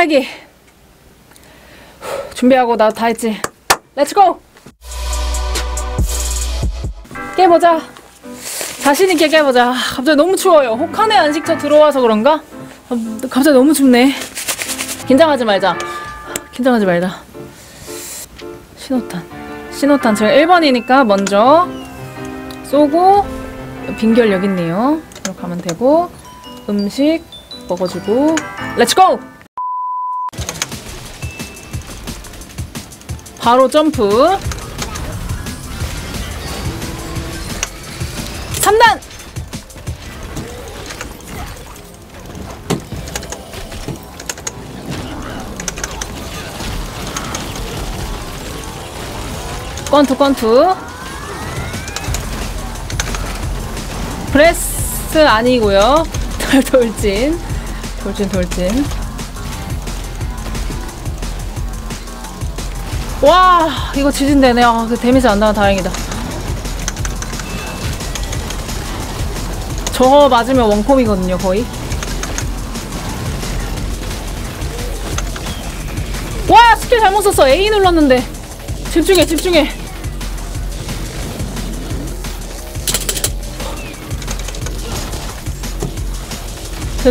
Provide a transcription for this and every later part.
짱매기. 준비하고 나 다 했지. 렛츠고 깨보자. 자신있게 깨보자. 갑자기 너무 추워요. 혹한의 안식처 들어와서 그런가? 아, 갑자기 너무 춥네. 긴장하지 말자. 긴장하지 말자. 신호탄. 신호탄 제가 1번이니까 먼저 쏘고 빈결 여기 있네요. 이렇게 하면 되고 음식 먹어주고. 렛츠고! 바로 점프. 3단! 권투 권투. 프레스 아니고요. 돌진. 돌진 돌진 와 이거 지진되네. 아, 그 데미지 안 나와 다행이다. 저거 맞으면 원콤이거든요 거의. 와 스킬 잘못 썼어. A 눌렀는데. 집중해 집중해.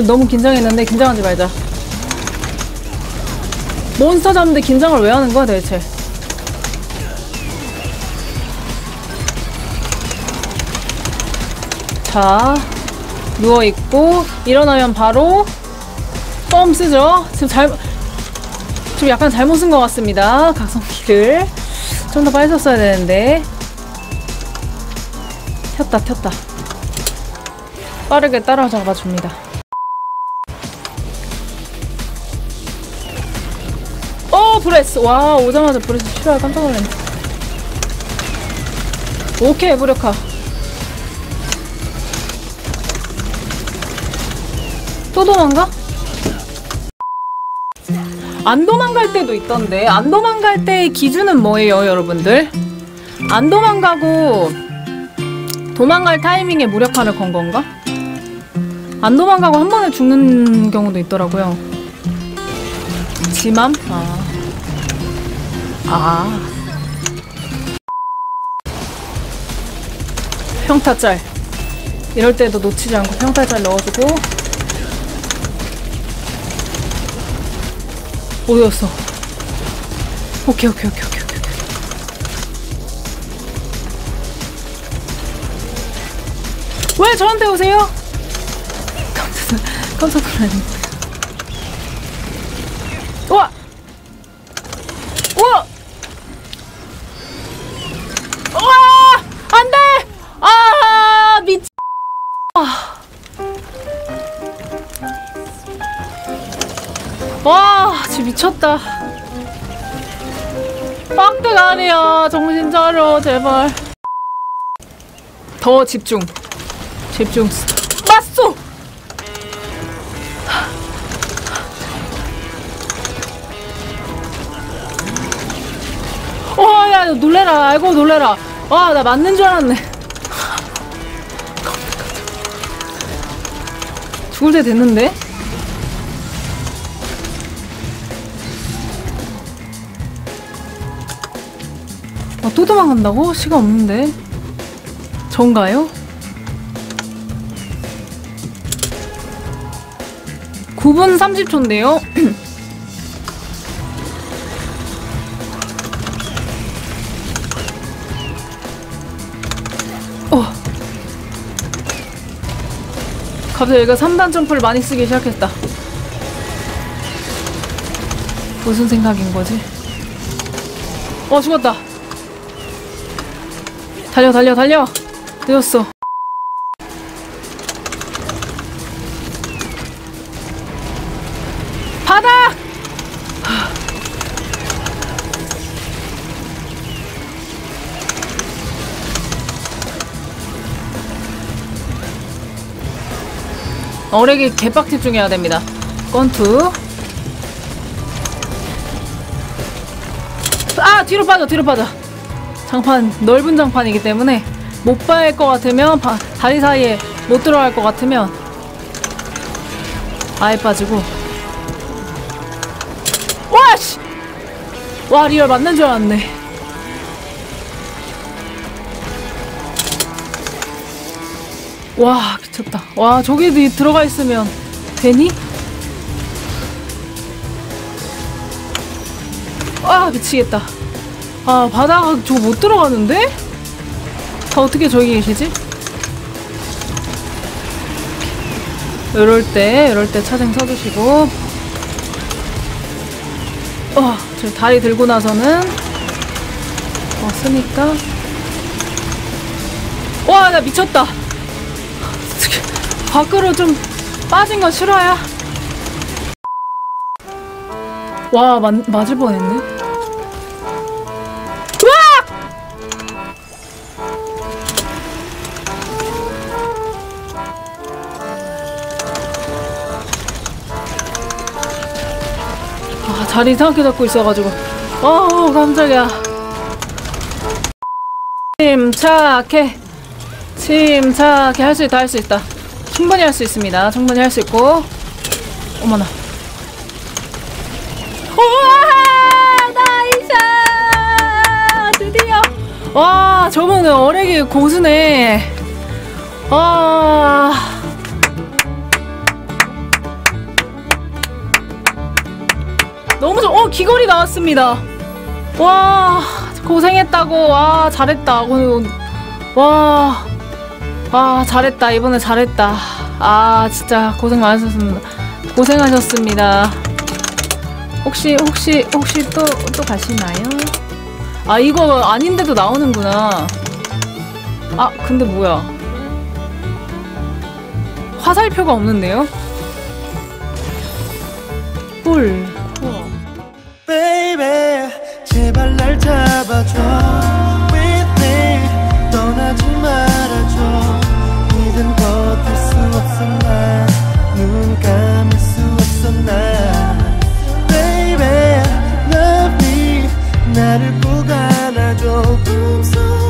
너무 긴장했는데 긴장하지 말자. 몬스터 잡는데 긴장을 왜 하는 거야 대체 자 누워있고 일어나면 바로 껌 쓰죠? 지금 잘 지금 약간 잘못 쓴 것 같습니다. 각성기를. 좀 더 빨리 썼어야 되는데. 튀었다 튀었다. 빠르게 따라잡아 줍니다. 오 브레스. 와 오자마자 브레스. 싫어요. 깜짝 놀랐네. 오케이 무력화 또 도망가? 안 도망갈 때도 있던데 안 도망갈 때의 기준은 뭐예요 여러분들? 안 도망가고 도망갈 타이밍에 무력화를 건 건가? 안 도망가고 한 번에 죽는 경우도 있더라고요 지맘? 아. 아. 평타짤. 이럴 때도 놓치지 않고 평타짤 넣어주고. 오케이, 오케이, 오케이, 오케이, 오케이. 왜 저한테 오세요? 깜짝, 깜짝 놀랐네. 미쳤다. 빵대가 아니야. 정신 차려, 제발. 더 집중. 집중. 맞소! 와, 야, 놀래라. 아이고, 놀래라. 와, 나 맞는 줄 알았네. 죽을 때 됐는데? 아, 또 도망간다고? 시간 없는데. 전가요? 9분 30초인데요? 어. 갑자기 얘가 3단 점프를 많이 쓰기 시작했다. 무슨 생각인 거지? 어, 죽었다. 달려, 달려, 달려! 늦었어. 바닥! 어렉이 개빡 집중해야 됩니다. 건투. 아 뒤로 빠져 뒤로 빠져. 장판 넓은 장판이기 때문에 못발것 같으면 바, 다리 사이에 못 들어갈 것 같으면 아예 빠지고. 와 리얼 맞는 줄 알았네. 와 미쳤다. 와 저기 들어가 있으면 되니? 아 미치겠다 아 바다가 저거 못 들어가는데? 다 어떻게 저기 계시지? 이럴 때 이럴 때 차생 서주시고. 어, 저 다리 들고 나서는 왔으니까. 와 나 미쳤다. 밖으로 좀 빠진 건 싫어야 와 맞, 맞을 뻔했네 아, 자리 이상하게 잡고 있어가지고. 어, 깜짝이야. 침착해. 침착해. 할 수 있다, 할 수 있다. 충분히 할 수 있습니다. 충분히 할 수 있고. 어머나. 우와! 나이샤! 드디어! 와, 저분은 어레기 고수네. 아. 너무 좋, 어, 귀걸이 나왔습니다. 와, 고생했다고. 와, 잘했다. 오늘, 와, 와, 잘했다. 이번에 잘했다. 아, 진짜 고생 많으셨습니다. 고생하셨습니다. 혹시, 혹시, 혹시 또, 또 가시나요? 아, 이거 아닌데도 나오는구나. 아, 근데 뭐야. 화살표가 없는데요? 헐. baby 제발 날 잡아줘. With me 떠나지 말아줘. 이젠 버틸 수 없어 나눈 감을 수 없어 나. Baby love me. 나를 꼭 안아줘. 꿈속